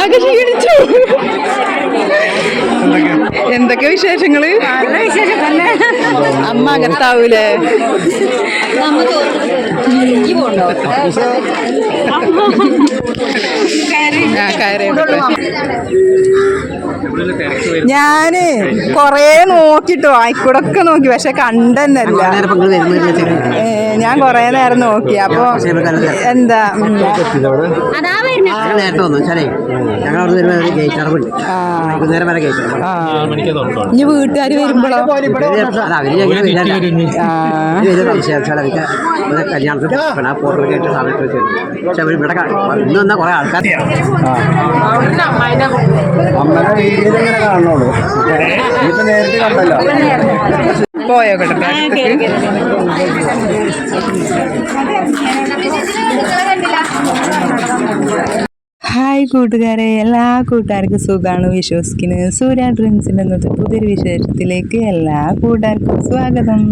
ആകെ ക്ഷീണിച്ചു. എന്തൊക്കെ വിശേഷങ്ങൾ? അമ്മ അകത്താവൂലേ? ആ കയറിയോട്ടെ ഞാൻ കൊറേ നോക്കിട്ടോ. ആയിക്കൂടൊക്കെ നോക്കി. പക്ഷെ കണ്ടെന്നല്ല. ഏ, ഞാൻ കൊറേ നേരം നോക്കി. അപ്പൊ എന്താ. ഇനി വീട്ടുകാർ വരുമ്പോഴോ? അമ്മയുടെ ഇങ്ങനെ കാണുള്ളൂ ഇപ്പൊ നേരിട്ട് കണ്ടല്ലോ. പോയോ കേട്ടോ ഹായ് കൂട്ടുകാരെ എല്ലാ കൂട്ടുകാർക്കും സുഖമാണ് വിശ്വസിക്കുന്നത് സൂര്യ ഡ്രിങ്സിന്റെ ഇന്നത്തെ പുതിയൊരു വിശേഷത്തിലേക്ക് എല്ലാ കൂട്ടുകാർക്കും സ്വാഗതം.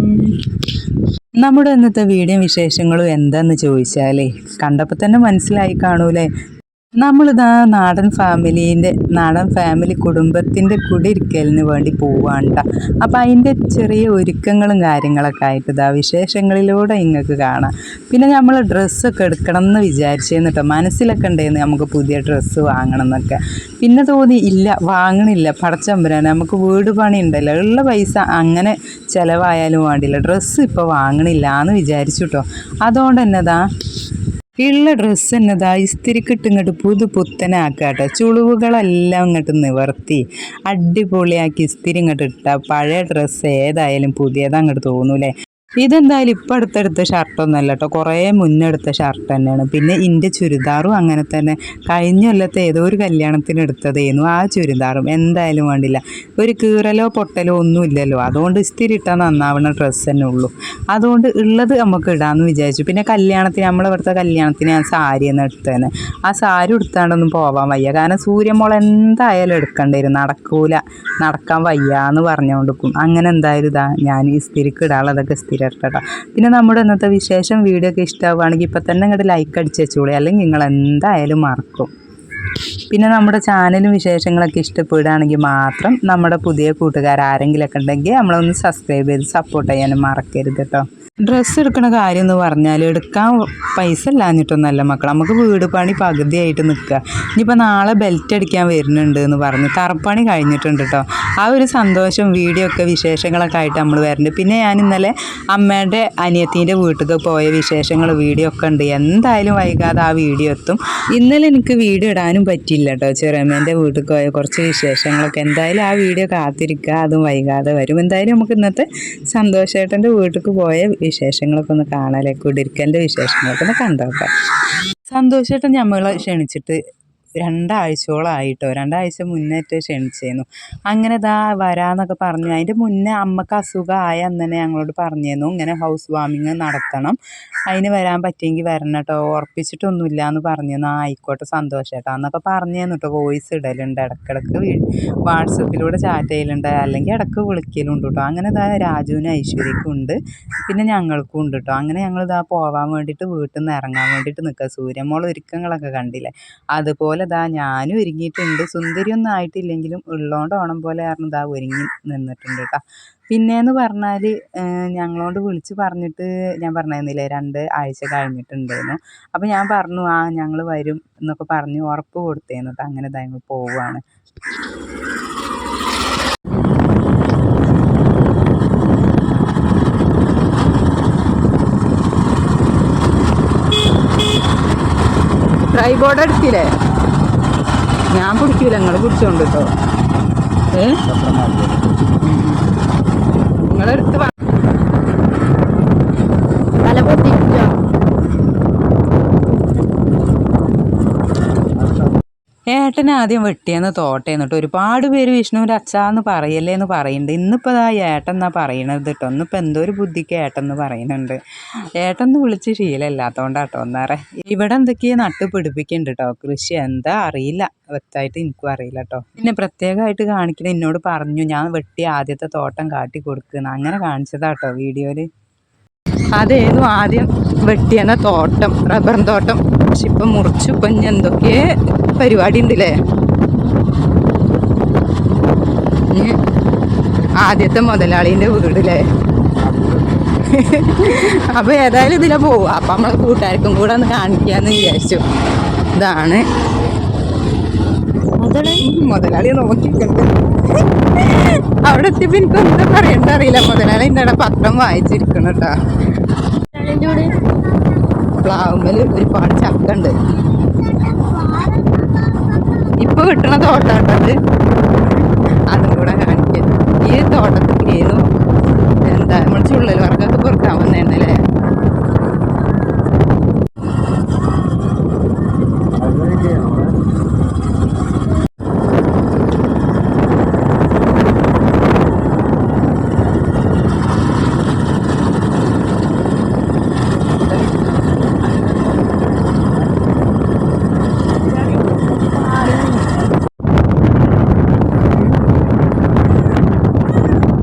നമ്മുടെ ഇന്നത്തെ വീഡിയോ വിശേഷങ്ങളും എന്താന്ന് ചോദിച്ചാലേ കണ്ടപ്പോൾ തന്നെ മനസ്സിലായി കാണൂലേ? നമ്മളിതാ നാടൻ ഫാമിലീന്റെ നാടൻ ഫാമിലി കുടുംബത്തിന്റെ കുടിയിരിക്കലിന് വേണ്ടി പോവാണ്ട. അപ്പം അതിന്റെ ചെറിയ ഒരുക്കങ്ങളും കാര്യങ്ങളൊക്കെ ആയിട്ട് ഇതാ വിശേഷങ്ങളിലൂടെ നിങ്ങൾക്ക് കാണാം. പിന്നെ നമ്മൾ ഡ്രസ്സൊക്കെ എടുക്കണം എന്ന് വിചാരിച്ചേന്ന് മനസ്സിലൊക്കെ ഉണ്ടായിരുന്നു നമുക്ക് പുതിയ ഡ്രസ്സ് വാങ്ങണം എന്നൊക്കെ പിന്നെ തോന്നി ഇല്ല വാങ്ങണില്ല. പടച്ചമ്പരാൻ നമുക്ക് വീട് പണി ഉണ്ടല്ലോ ഉള്ള പൈസ അങ്ങനെ ചിലവായാലും വേണ്ടില്ല ഡ്രസ്സ് ഇപ്പോൾ വാങ്ങണില്ല എന്ന് വിചാരിച്ചു കേട്ടോ അതുകൊണ്ട് എന്നതാ ഉള്ള ഡ്രസ്സ് എന്നതാ ഇസ്തിരിക്കിട്ട് ഇങ്ങോട്ട് പുതു പുത്തനാക്കാട്ടോ. ചുളിവുകളെല്ലാം ഇങ്ങോട്ട് നിവർത്തി. അടിപൊളിയാക്കി ഇസ്തിരി ഇങ്ങോട്ട് ഇട്ടാൽ പഴയ ഡ്രസ്സ് ഏതായാലും പുതിയത് അങ്ങോട്ട് തോന്നൂലേ? ഇതെന്തായാലും ഇപ്പം അടുത്തെടുത്ത ഷർട്ടൊന്നുമല്ല കേട്ടോ കുറേ മുന്നെടുത്ത ഷർട്ട് തന്നെയാണ്. പിന്നെ ഇന്റെ ചുരിദാറും അങ്ങനെ തന്നെ. കഴിഞ്ഞ കൊല്ലത്തെ ഏതോ ഒരു കല്യാണത്തിന് എടുത്തതേന്നു ആ ചുരിദാറും. എന്തായാലും വേണ്ടില്ല. ഒരു കീറലോ പൊട്ടലോ ഒന്നും ഇല്ലല്ലോ. അതുകൊണ്ട് ഇസ്തിരി ഇട്ടാൽ നന്നാവണ ഡ്രസ്സ് തന്നെ ഉള്ളൂ. അതുകൊണ്ട് ഉള്ളത് നമുക്ക് ഇടാമെന്ന് വിചാരിച്ചു. പിന്നെ കല്യാണത്തിന് നമ്മളിവിടുത്തെ കല്യാണത്തിന് ആ സാരി എന്ന് എടുത്തേനെ. ആ സാരി എടുത്താണ്ടൊന്നും പോവാൻ വയ്യ. കാരണം സൂര്യമോൾ എന്തായാലും എടുക്കേണ്ടി വരും. നടക്കൂല. നടക്കാൻ വയ്യ എന്ന് പറഞ്ഞുകൊണ്ടിരിക്കും അങ്ങനെ എന്തായാലും ഇതാ ഞാൻ ഇസ്തിരിക്ക് ഇടാനുള്ളതൊക്കെ സ്ഥിരം ഇട്ടട്ടോ പിന്നെ നമ്മുടെ ഇന്നത്തെ വിശേഷം വീഡിയോ ഒക്കെ ഇഷ്ടമാവുകയാണെങ്കിൽ ഇപ്പം തന്നെ ഇങ്ങോട്ട് ലൈക്ക് അടിച്ച് വെച്ചോളൂ അല്ലെങ്കിൽ നിങ്ങൾ എന്തായാലും മറക്കും. പിന്നെ നമ്മുടെ ചാനലും വിശേഷങ്ങളൊക്കെ ഇഷ്ടപ്പെടുകയാണെങ്കിൽ മാത്രം നമ്മുടെ പുതിയ കൂട്ടുകാർ ആരെങ്കിലുമൊക്കെ ഉണ്ടെങ്കിൽ നമ്മളൊന്ന് സബ്സ്ക്രൈബ് ചെയ്ത് സപ്പോർട്ട് ചെയ്യാനും മറക്കരുത് കേട്ടോ. ഡ്രസ്സ് എടുക്കണ കാര്യം എന്ന് പറഞ്ഞാൽ എടുക്കാൻ പൈസ ഇല്ലാഞ്ഞിട്ടൊന്നല്ല മക്കൾ നമുക്ക് വീട് പണി പകുതിയായിട്ട് നിൽക്കുക. ഇനിയിപ്പോൾ നാളെ ബെൽറ്റ് അടിക്കാൻ വരുന്നുണ്ട് എന്ന് പറഞ്ഞ് തറപ്പണി കഴിഞ്ഞിട്ടുണ്ട് കേട്ടോ ആ ഒരു സന്തോഷം വീഡിയോ ഒക്കെ വിശേഷങ്ങളൊക്കെ ആയിട്ട് നമ്മൾ വരുന്നുണ്ട് പിന്നെ ഞാൻ ഇന്നലെ അമ്മയുടെ അനിയത്തിന്റെ വീട്ടിൽ പോയ വിശേഷങ്ങൾ വീഡിയോ ഒക്കെ ഉണ്ട്. എന്തായാലും വൈകാതെ ആ വീഡിയോ എത്തും. ഇന്നലെ എനിക്ക് വീഡിയോ ഇടാനും പറ്റില്ല കേട്ടോ ചെറിയമ്മേന്റെ വീട്ടിൽ പോയ കുറച്ച് വിശേഷങ്ങളൊക്കെ. എന്തായാലും ആ വീഡിയോ കാത്തിരിക്കുക. അതും വൈകാതെ വരും. എന്തായാലും നമുക്ക് ഇന്നത്തെ സന്തോഷേട്ടന്റെ വീട്ടിൽ പോയ വിശേഷങ്ങളൊക്കെ ഒന്ന് കാണാല്ലേ കുടിരിക്കലിന്റെ വിശേഷങ്ങളൊക്കെ ഒന്ന് കണ്ടോക്കാം. സന്തോഷമായിട്ട് ഞമ്മളെ ക്ഷണിച്ചിട്ട് രണ്ടാഴ്ചയോളമായിട്ടോ രണ്ടാഴ്ച മുന്നേറ്റ് ക്ഷണിച്ചിരുന്നു അങ്ങനെ ഇതാ വരാന്നൊക്കെ പറഞ്ഞു അതിന്റെ മുന്നേ അമ്മയ്ക്ക് അസുഖമായ അന്ന് തന്നെ ഞങ്ങളോട് പറഞ്ഞിരുന്നു ഇങ്ങനെ ഹൗസ് വാമിങ് നടത്തണം അതിന് വരാൻ പറ്റിയെങ്കിൽ വരണം കേട്ടോ ഉറപ്പിച്ചിട്ടൊന്നുമില്ല എന്ന് പറഞ്ഞിരുന്നു ആ ആയിക്കോട്ടെ സന്തോഷേട്ടാ എന്നൊക്കെ പറഞ്ഞിരുന്നു കേട്ടോ വോയിസ് ഇടലുണ്ട് ഇടക്കിടക്ക് വാട്സപ്പിലൂടെ ചാറ്റ് ചെയ്യലുണ്ട് അല്ലെങ്കിൽ ഇടയ്ക്ക് വിളിക്കലുണ്ട് കേട്ടോ അങ്ങനെ ഇതാ രാജുവിനും ഐശ്വര്യക്കും ഉണ്ട് പിന്നെ ഞങ്ങൾക്കും ഉണ്ട് കേട്ടോ അങ്ങനെ ഞങ്ങൾ പോവാൻ വേണ്ടിയിട്ട് വീട്ടിൽ നിന്ന് ഇറങ്ങാൻ വേണ്ടിയിട്ട് നിൽക്കുക സൂര്യമോൾ ഒരുക്കങ്ങളൊക്കെ കണ്ടില്ലേ? അതുപോലെ ഇതാ ഞാനും ഒരുങ്ങിയിട്ടുണ്ട്. സുന്ദരിയൊന്നും ആയിട്ടില്ലെങ്കിലും ഉള്ളോണ്ട് ഓണം പോലെ കാരണം ഇതാ ഒരുങ്ങി നിന്നിട്ടുണ്ട് കേട്ടോ പിന്നെയെന്ന് പറഞ്ഞാൽ ഞങ്ങളോട് വിളിച്ച് പറഞ്ഞിട്ട് ഞാൻ പറഞ്ഞിരുന്നില്ലേ രണ്ട് ആഴ്ച കഴിഞ്ഞിട്ടുണ്ടായിരുന്നു അപ്പോൾ ഞാൻ പറഞ്ഞു ആ ഞങ്ങൾ വരും എന്നൊക്കെ പറഞ്ഞ് ഉറപ്പ് കൊടുത്തേന്നു അങ്ങനെ ഇതാ ഞങ്ങൾ പോവുകയാണ് ട്രൈബോർഡ് എടുത്തില്ലേ ഞാൻ പിടിക്കൂല നിങ്ങൾ പിടിച്ചോണ്ട് കേട്ടോ ഏ? നിങ്ങളെടുത്ത് ഏട്ടൻ ആദ്യം വെട്ടിയെന്ന് തോട്ടേന്നിട്ട് ഒരുപാട് പേര് വിഷ്ണുവിന്റെ അച്ഛാന്ന് പറയല്ലേ എന്ന് പറയുന്നുണ്ട്. ഇന്നിപ്പോൾ ഇതാ ഏട്ടൻ എന്നാ പറയണത് കേട്ടോ ഇന്നിപ്പോൾ എന്തോ ഒരു ബുദ്ധിക്ക് ഏട്ടൻ എന്ന് പറയുന്നുണ്ട്. ഏട്ടൻ എന്ന് വിളിച്ച് ശീലമില്ലാത്തതുകൊണ്ടാട്ടോ ഒന്നേറെ. ഇവിടെ എന്തൊക്കെയാണ് നട്ട് പിടിപ്പിക്കുന്നുണ്ട് കേട്ടോ കൃഷി എന്താ അറിയില്ല. വ്യക്തമായിട്ട് എനിക്കും അറിയില്ല കേട്ടോ പിന്നെ പ്രത്യേകമായിട്ട് കാണിക്കണ എന്നോട് പറഞ്ഞു. ഞാൻ വെട്ടി ആദ്യത്തെ തോട്ടം കാട്ടി കൊടുക്കുന്ന. അങ്ങനെ കാണിച്ചതാട്ടോ വീഡിയോയിൽ അതേതു ആദ്യം വെട്ടിയെന്ന തോട്ടം റബ്ബർ തോട്ടം. പക്ഷെ ഇപ്പം മുറിച്ചു. എന്തൊക്കെ പരിപാടി ഉണ്ടല്ലേ ആദ്യത്തെ മുതലാളിന്റെ വീടല്ലേ? അപ്പോൾ ഏതായാലും ഇതിലെ പോവുക അപ്പം നമ്മളെ കൂട്ടുകാർക്കും കൂടെ ഒന്ന് കാണിക്കാമെന്ന് വിചാരിച്ചു. ഇതാണ്. മുതലാളി? നോക്കിയിട്ടുണ്ട്. അവിടെ എത്തിയപ്പോൾ എനിക്കൊന്നും പറയണ്ട അറിയില്ല. മുതലാളി എന്റെ അവിടെ പത്രം വായിച്ചിരിക്കണം കേട്ടോ പ്ലാവുമ്പൽ ഒരുപാട് ചക്ക ഉണ്ട് ഇപ്പൊ കിട്ടണ തോട്ടാട്ടത് അതും. കൂടെ കാണിക്കാൻ ഈ തോട്ടത്തിൽ എന്താ നമ്മൾ ചുള്ളൽ വർക്കൊക്കെ പൊറുക്കാൻ വന്നേന്നല്ലേ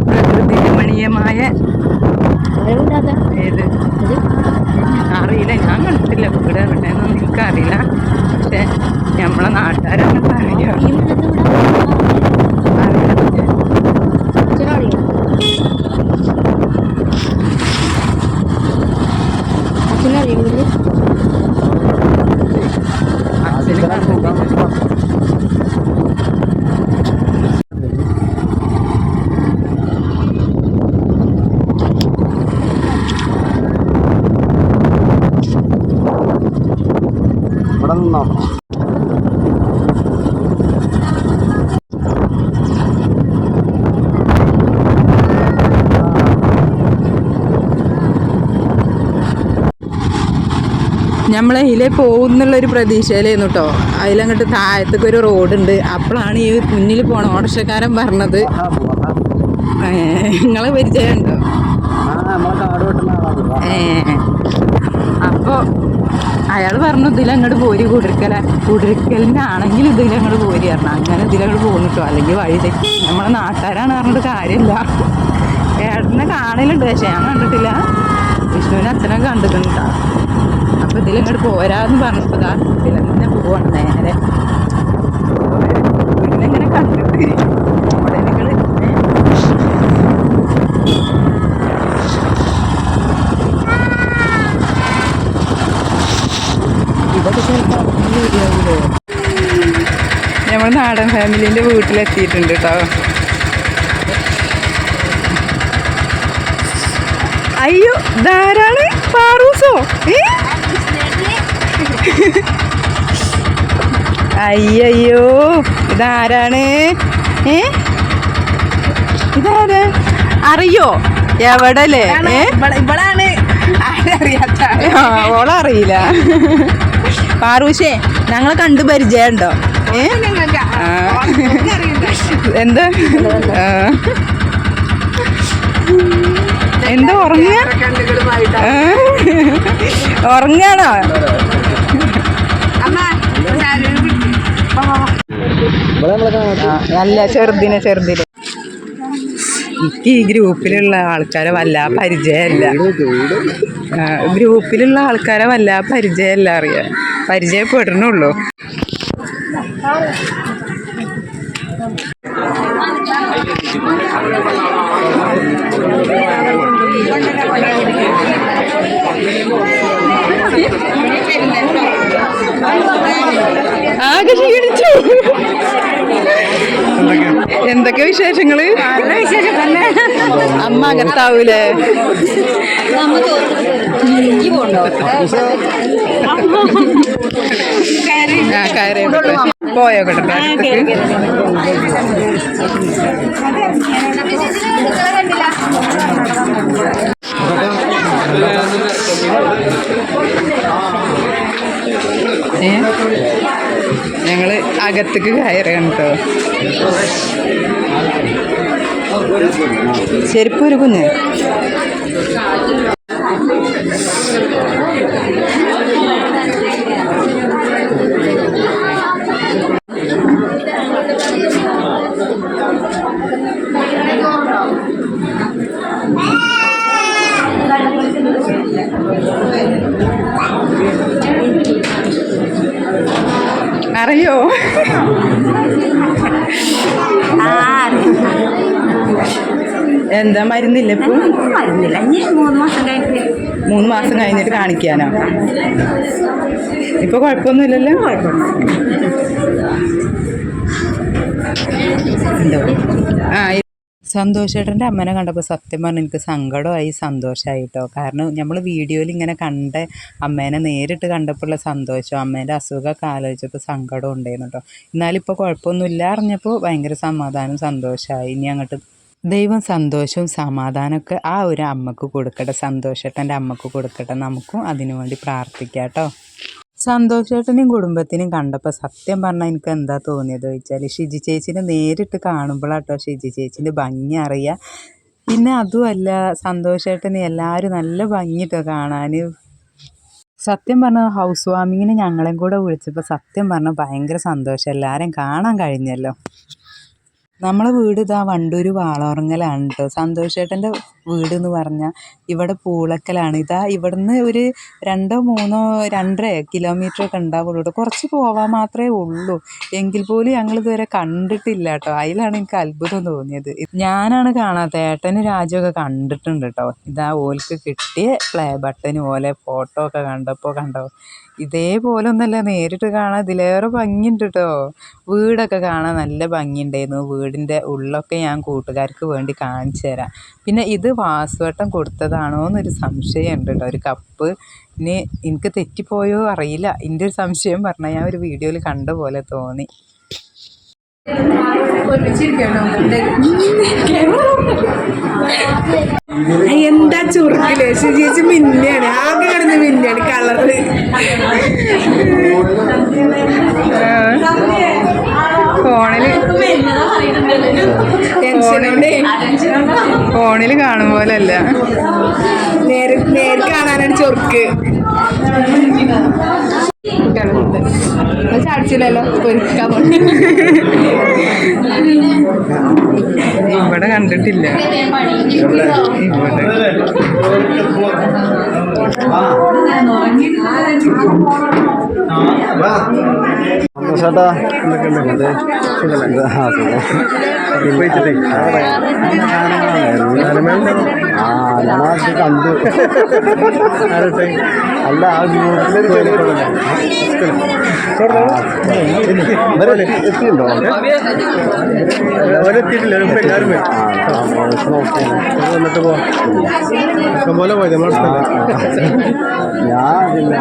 പ്രകൃതി രമണീയമായ ഏത് അറിയില്ല ഞാൻ കണ്ടിട്ടില്ല ഇവിടെ എവിടെയെന്നൊന്നും എനിക്കറിയില്ല പക്ഷെ നമ്മളെ നാട്ടുകാരൊക്കെ അറിയാം അച്ഛന് കണ്ടിട്ടില്ല ഇവിടെ നിന്നോ നമ്മളെ ഇതിലെ പോകുന്നുള്ളൊരു പ്രതീക്ഷയിലായിരുന്നു കേട്ടോ അതിലങ്ങോട്ട് താഴത്തേക്ക് ഒരു റോഡുണ്ട്. അപ്പോഴാണ് ഈ മുന്നിൽ പോണ ഓട്ടോറിക്ഷക്കാരൻ പറഞ്ഞത്. നിങ്ങളെ പരിചയമുണ്ടോ ഏ അപ്പോൾ അയാൾ പറഞ്ഞു ഇതിലങ്ങോട്ട് പോരി കുടിരിക്കല കുടിരിക്കലിന്റെ ആണെങ്കിൽ ഇതിലങ്ങോട്ട് പോരി പറഞ്ഞു. അങ്ങനെ ഇതിലങ്ങോട്ട് പോകുന്നിട്ടോ അല്ലെങ്കിൽ വഴി തെറ്റി. നമ്മളെ നാട്ടുകാരാണ് പറഞ്ഞിട്ട് കാര്യമില്ല ഏട്ടനെ കാണലുണ്ട് പക്ഷെ ഞാൻ കണ്ടിട്ടില്ല. വിഷ്ണുവിനെ അച്ഛനെ കണ്ടിട്ടുണ്ട് അപ്പോൾ ഇതിലങ്ങോട്ട് പോരാന്ന് പറഞ്ഞപ്പോൾ ഇതാ തന്നെ പോവാണ് നേരെ. ഇങ്ങനെ കണ്ടിട്ട് നമ്മൾ നാടൻ ഫാമിലിന്റെ വീട്ടിലെത്തിയിട്ടുണ്ട് കേട്ടോ അയ്യോ ധാരാണ് പാറൂസോ? ഏ? അയ്യയ്യോ ഇതാരാണ്? ഏ? ഇതാരാ അറിയോ? എവിടല്ലേ? ഇവളാണ്. ഓളറിയില്ല. പാറൂശേ ഞങ്ങളെ കണ്ട് പരിചയമുണ്ടോ? ഏ? എന്തോ. എന്താ ഉറങ്ങ ഉറങ്ങാണോ അമ്മ ആരും നല്ല ചെറുതിനെ ചെറുതിന്. എനിക്ക് ഈ ഗ്രൂപ്പിലുള്ള ആൾക്കാരെ വല്ല പരിചയമല്ല ഗ്രൂപ്പിലുള്ള ആൾക്കാരെ വല്ല പരിചയമല്ല അറിയാം. പരിചയപ്പെടണുള്ളൂ. ആകെ ക്ഷീണിച്ചു. എന്തൊക്കെ? വിശേഷങ്ങൾ? അമ്മ അകത്താവൂലേ ആ കയറിയോട്ടെ പോയോട്ടെ ഏ? ഞങ്ങൾ അകത്തേക്ക് കയറുകയാണ് കേട്ടോ ചെരുപ്പ് ഒരു കുഞ്ഞ്. എന്താ മരുന്നില്ല ഇപ്പൊ? മരുന്നില്ല. ഇനി മൂന്ന് മാസം കഴിഞ്ഞിട്ട് മൂന്ന് മാസം കഴിഞ്ഞിട്ട് കാണിക്കാനോ? ഇപ്പൊ കുഴപ്പമൊന്നുമില്ലല്ലോ? എന്തോ ആ സന്തോഷേട്ടന്റെ അമ്മനെ കണ്ടപ്പോൾ സത്യം പറഞ്ഞാൽ എനിക്ക് സങ്കടമായി സന്തോഷമായിട്ടോ കാരണം നമ്മൾ വീഡിയോയിൽ ഇങ്ങനെ കണ്ട അമ്മേനെ നേരിട്ട് കണ്ടപ്പോഴുള്ള സന്തോഷം അമ്മേന്റെ അസുഖമൊക്കെ ആലോചിച്ചപ്പോൾ സങ്കടം ഉണ്ടായിരുന്നു കേട്ടോ എന്നാലും ഇപ്പോൾ കുഴപ്പമൊന്നുമില്ല അറിഞ്ഞപ്പോൾ ഭയങ്കര സമാധാനം സന്തോഷമായി ഇനി അങ്ങോട്ട് ദൈവം സന്തോഷവും സമാധാനമൊക്കെ ആ ഒരു അമ്മയ്ക്ക് കൊടുക്കട്ടെ സന്തോഷേട്ടന്റെ അമ്മയ്ക്ക് കൊടുക്കട്ടെ നമുക്കും അതിനു വേണ്ടി പ്രാർത്ഥിക്കാം കേട്ടോ സന്തോഷേട്ടനെയും കുടുംബത്തിനെയും കണ്ടപ്പോൾ സത്യം പറഞ്ഞാൽ എനിക്ക് എന്താ തോന്നിയത് ചോദിച്ചാൽ ഷിജി ചേച്ചിനെ നേരിട്ട് കാണുമ്പോഴാട്ടോ ഷിജി ചേച്ചിന്റെ ഭംഗി അറിയുക പിന്നെ അതുമല്ല സന്തോഷേട്ടനെ എല്ലാവരും നല്ല ഭംഗിട്ടോ കാണാൻ സത്യം പറഞ്ഞാൽ ഹൗസ് വാമിങ്ങിനെ ഞങ്ങളെയും കൂടെ വിളിച്ചപ്പോൾ സത്യം പറഞ്ഞാൽ ഭയങ്കര സന്തോഷം. എല്ലാവരെയും കാണാൻ കഴിഞ്ഞല്ലോ. നമ്മളെ വീട് ഇതാ വണ്ടൂർ വാളോറങ്ങലാണ് കേട്ടോ സന്തോഷേട്ടന്റെ വീട് എന്ന് പറഞ്ഞാൽ ഇവിടെ പൂളക്കലാണ്. ഇതാ ഇവിടുന്ന് ഒരു രണ്ടോ മൂന്നോ രണ്ടര കിലോമീറ്റർ ഒക്കെ ഉണ്ടാവുള്ളൂ കേട്ടോ കുറച്ച് പോവാൻ മാത്രമേ ഉള്ളൂ. എങ്കിൽ പോലും ഞങ്ങൾ ഇതുവരെ കണ്ടിട്ടില്ല കേട്ടോ അതിലാണ് എനിക്ക് അത്ഭുതം തോന്നിയത്. ഞാനാണ് കാണാത്ത. ഏട്ടന് രാജുവൊക്കെ കണ്ടിട്ടുണ്ട് കേട്ടോ ഇതാ ഓൽക്ക് കിട്ടിയ പ്ലേ ബട്ടൺ പോലെ ഫോട്ടോ ഒക്കെ കണ്ടപ്പോൾ കണ്ടോ? ഇതേപോലെ ഒന്നല്ല നേരിട്ട് കാണാൻ ഇതിലേറെ ഭംഗിയുണ്ട് കേട്ടോ വീടൊക്കെ കാണാൻ നല്ല ഭംഗിയുണ്ടായിരുന്നു. വീടിന്റെ ഉള്ളൊക്കെ ഞാൻ കൂട്ടുകാർക്ക് വേണ്ടി കാണിച്ചു തരാം. പിന്നെ ഇത് വാസുവട്ടം കൊടുത്തതാണോ എന്നൊരു സംശയമുണ്ട് കേട്ടോ ഒരു കപ്പ് ഇനി എനിക്ക് തെറ്റിപ്പോയോ അറിയില്ല. എന്റെ ഒരു സംശയം പറഞ്ഞാൽ ഞാൻ ഒരു വീഡിയോയിൽ കണ്ട പോലെ തോന്നി. എന്താ ചുരുക്കിൽ ചേച്ചി മിന്നാണ് ആകെ കിടന്ന് മിന്നാണ് കളറ് ഫോണിൽ ടെൻഷനോടെ ഫോണിൽ കാണും പോലല്ല. നേര് നേര് കാണാനാണ് ചൊറുക്ക്. ചാടിച്ചില്ലല്ലോ പൊരിക്കാൻ. ഇവിടെ കണ്ടിട്ടില്ല സുഖം ആ ഞാനത് കണ്ടു അല്ല ആ ഗ്രൂപ്പിലൊരു എത്തിയുണ്ടോ എത്തിയിട്ടില്ല ഇപ്പൊ എല്ലാവരും വരും വന്നിട്ട് പോവാം പോലെ പോയി നമ്മുടെ സ്ഥലം ഞാൻ പിന്നെ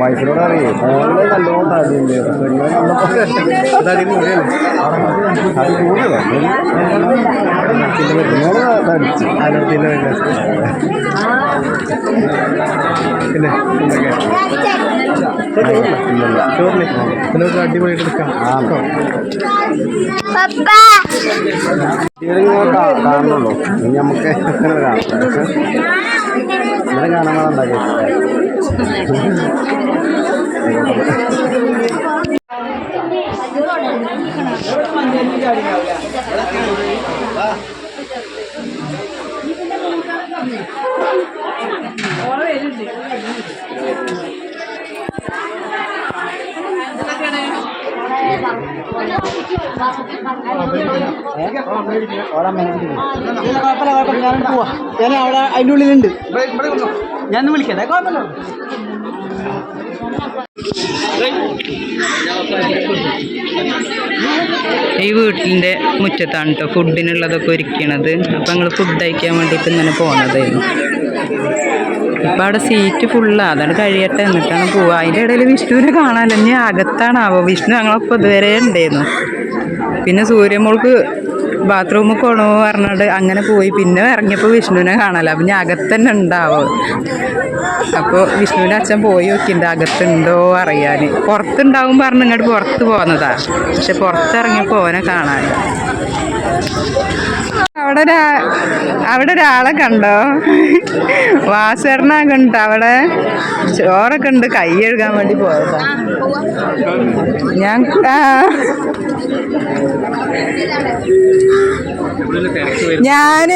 വൈഫിനോട് അറിയേ ഫോണിൽ നല്ലോണം തടിയുണ്ട് പെണ്ണെ കണ്ടപ്പോ ആരോഗ്യത്തിന്റെ പിന്നെ ചോറിന് നമുക്ക് അടിപൊളിയായിട്ട് എടുക്കാം കാണുന്നുള്ളൂ ഇനി നമുക്ക് കാണാം ഇങ്ങനെ കാണാൻ ഉണ്ടാക്കിയിട്ടില്ല ഞാൻ അവിടെ അതിന്റെ ഉള്ളിലുണ്ട് ഞാൻ വിളിക്കട്ടെ? കുഴപ്പമില്ല ഈ വീട്ടിന്റെ മുറ്റത്താണ് കേട്ടോ ഫുഡിനുള്ളതൊക്കെ ഒരുക്കണത്. അപ്പം ഞങ്ങൾ ഫുഡ് കഴിക്കാൻ വേണ്ടിയിട്ട് ഇങ്ങനെ പോണതായിരുന്നു ഇപ്പം അവിടെ സീറ്റ് ഫുള്ളാണ് അതാണ് കഴിയട്ടെ എന്നിട്ടാണ് പോവുക അതിന്റെ ഇടയിൽ വിഷ്ണുവിനെ കാണാമല്ലോ ഇനി അകത്താണാവോ വിഷ്ണു ഞങ്ങളൊപ്പം ഇതുവരെ ഉണ്ടായിരുന്നു പിന്നെ സൂര്യമോൾക്ക് ബാത്റൂമിൽ കൊണു പറഞ്ഞിട്ട് അങ്ങനെ പോയി. പിന്നെ ഇറങ്ങിയപ്പോൾ വിഷ്ണുവിനെ കാണാമല്ലോ അപ്പം ഞാൻ അകത്തന്നെ ഉണ്ടാവും. അപ്പോൾ വിഷ്ണുവിന്റെ അച്ഛൻ പോയി നോക്കിണ്ട് അകത്തുണ്ടോ അറിയാൻ പുറത്തുണ്ടാവും പറഞ്ഞ് ഇങ്ങോട്ട് പുറത്ത് പോകുന്നതാണ് പക്ഷെ പുറത്തിറങ്ങിയപ്പോൾ ഓനെ കാണാൻ അവിടെ ഒരാ- അവിടെ ഒരാളെ കണ്ടോ? വാസരണ കണ്ടോ അവിടെ? ചോറൊക്കെ ഉണ്ട് കൈ കഴുകാൻ വേണ്ടി പോയതാ. ഞാൻ ഞാൻ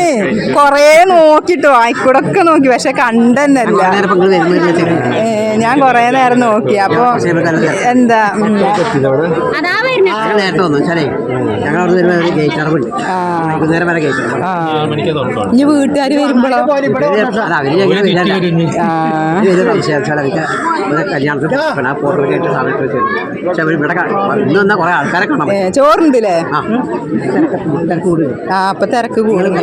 കൊറേ നോക്കിട്ടോ ആയിക്കൂടൊക്കെ നോക്കി പക്ഷെ കണ്ടെന്നല്ല. ഞാൻ കൊറേ നേരം നോക്കി അപ്പൊ എന്താ അടവുണ്ട് വൈകുന്നേരം വരെ. ഇനി വീട്ടുകാർ വരുമ്പോഴോ ചോറുണ്ടല്ലേ? ആ. അപ്പൊ തിരക്ക് കൂടും.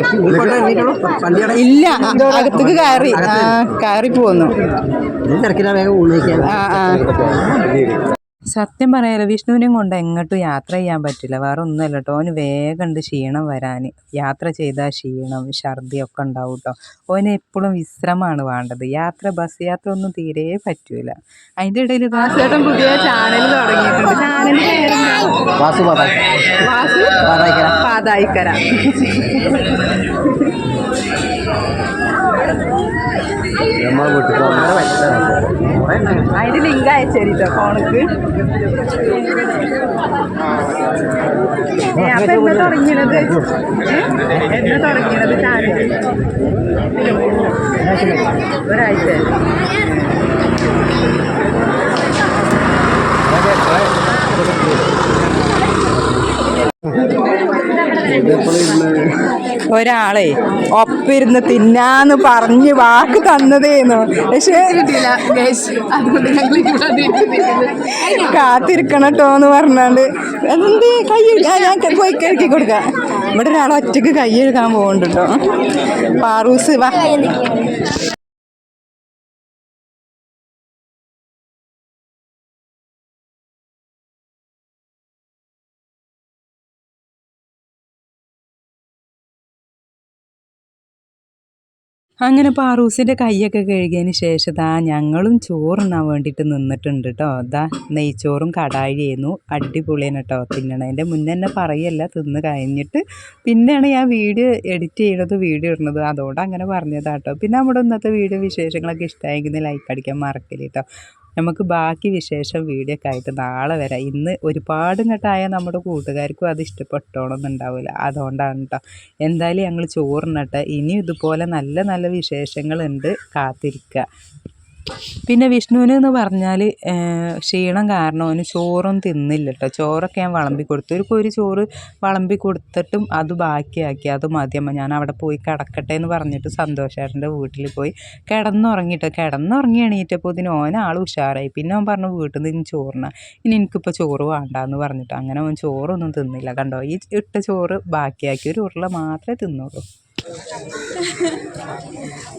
ഇല്ല അകത്തേക്ക് കയറി. കയറി പോന്നു. തിരക്കിലാണ് വേഗം ഊണിക്കാൻ ആ ആ. സത്യം പറയാലോ വിഷ്ണുവിനെയും കൊണ്ട് എങ്ങോട്ടും യാത്ര ചെയ്യാൻ പറ്റില്ല. വേറെ ഒന്നുമല്ല കേട്ടോ ഓന് വേഗം ഉണ്ട് ക്ഷീണം വരാൻ. യാത്ര ചെയ്താൽ ക്ഷീണം ഛർദിയൊക്കെ ഉണ്ടാവും കേട്ടോ ഓന് എപ്പോഴും വിശ്രമമാണ് വേണ്ടത്. യാത്ര ബസ് യാത്ര ഒന്നും തീരെ പറ്റൂല. അതിന്റെ ഇടയിൽ പുതിയ ചാനൽ തുടങ്ങിയിട്ടുണ്ട്. പാതായി പാതായിക്കര. നമ്മളെ വീട്ടിൽ അതിന്റെ ലിങ്ക് അയച്ചേരിട്ടോ ഫോണിക്ക് അപ്പൊ എന്നാ തുടങ്ങിയത്? ഏ? എന്നാ തുടങ്ങിയത് ചാനൽ? ഒരാഴ്ച. ഒരാളെ ഒപ്പിരുന്ന് തിന്നാന്ന് പറഞ്ഞ് വാക്ക് തന്നതേന്നു. പക്ഷേ കാത്തിരിക്കണട്ടോ എന്ന് പറഞ്ഞാണ്ട് എന്ത് കൈ ഞാൻ പോയി കഴുക്കി കൊടുക്കാം. ഇവിടെ ഒരാൾ ഒറ്റയ്ക്ക് കൈ എഴുതാൻ പോകുന്നുണ്ട് കേട്ടോ പാറൂസ് വാ. അങ്ങനെ പാറൂസിന്റെ കൈയൊക്കെ കഴുകിയതിന് ശേഷം ദാ ഞങ്ങളും ചോറുണ്ണാൻ വേണ്ടിയിട്ട് നിന്നിട്ടുണ്ട് കേട്ടോ ദാ നെയ്ച്ചോറും കടാഴിയായിരുന്നു അടിപൊളിയാണ് കേട്ടോ തിന്നണതിന്റെ മുന്നേ തന്നെ പറയല്ല തിന്ന് കഴിഞ്ഞിട്ട് പിന്നെയാണ് ഞാൻ വീഡിയോ എഡിറ്റ് ചെയ്യണത് വീഡിയോ ഇടുന്നത്. അതുകൊണ്ട് അങ്ങനെ പറഞ്ഞതാട്ടോ പിന്നെ നമ്മുടെ ഇന്നത്തെ വീഡിയോ വിശേഷങ്ങളൊക്കെ ഇഷ്ടമായെങ്കിൽ ലൈക്ക് അടിക്കാൻ മറക്കില്ല കേട്ടോ നമുക്ക് ബാക്കി വിശേഷം വീഡിയോ ഒക്കെ ആയിട്ട് നാളെ വരാം. ഇന്ന് ഒരുപാട് ഇങ്ങോട്ടായ നമ്മുടെ കൂട്ടുകാർക്കും അത് ഇഷ്ടപ്പെട്ടോണമെന്നുണ്ടാവില്ല അതുകൊണ്ടാണ് കേട്ടോ എന്തായാലും ഞങ്ങൾ ചോറിനട്ടെ ഇനിയും ഇതുപോലെ നല്ല നല്ല വിശേഷങ്ങളുണ്ട് കാത്തിരിക്കുക പിന്നെ വിഷ്ണുവിന് എന്ന് പറഞ്ഞാൽ ക്ഷീണം കാരണം അവന് ചോറും തിന്നില്ല കേട്ടോ ചോറൊക്കെ ഞാൻ വിളമ്പി കൊടുത്തു. ഒരു ഒരു ചോറ് വിളമ്പി കൊടുത്തിട്ടും അത് ബാക്കിയാക്കി. അത് മതിയമ്മ ഞാൻ അവിടെ പോയി കിടക്കട്ടെ എന്ന് പറഞ്ഞിട്ട് സന്തോഷേട്ടന്റെ വീട്ടിൽ പോയി കിടന്നുറങ്ങിയിട്ട് കിടന്നുറങ്ങി എണീറ്റപ്പോൾ ഇതിന് ഓൻ ആൾ ഉഷാറായി. പിന്നെ അവൻ പറഞ്ഞു വീട്ടിൽ നിന്ന് ചോറിന. ഇനി എനിക്കിപ്പോൾ ചോറ് വേണ്ടാന്ന് പറഞ്ഞിട്ട് അങ്ങനെ അവൻ ചോറൊന്നും തിന്നില്ല. കണ്ടോ? ഈ ഇട്ട ചോറ് ബാക്കിയാക്കി. ഒരു ഉരുള മാത്രമേ തിന്നുള്ളൂ.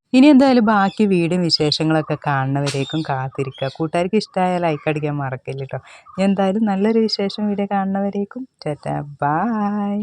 ഇനി എന്തായാലും ബാക്കി വീടും വിശേഷങ്ങളൊക്കെ കാണുന്നവരേക്കും കാത്തിരിക്കുക. കൂട്ടുകാർക്ക് ഇഷ്ടമായ ലൈക്ക് അടിക്കാൻ മറക്കില്ല കേട്ടോ എന്തായാലും നല്ലൊരു വിശേഷം വീഡിയോ കാണുന്നവരേക്കും. ചേട്ടാ ബായ്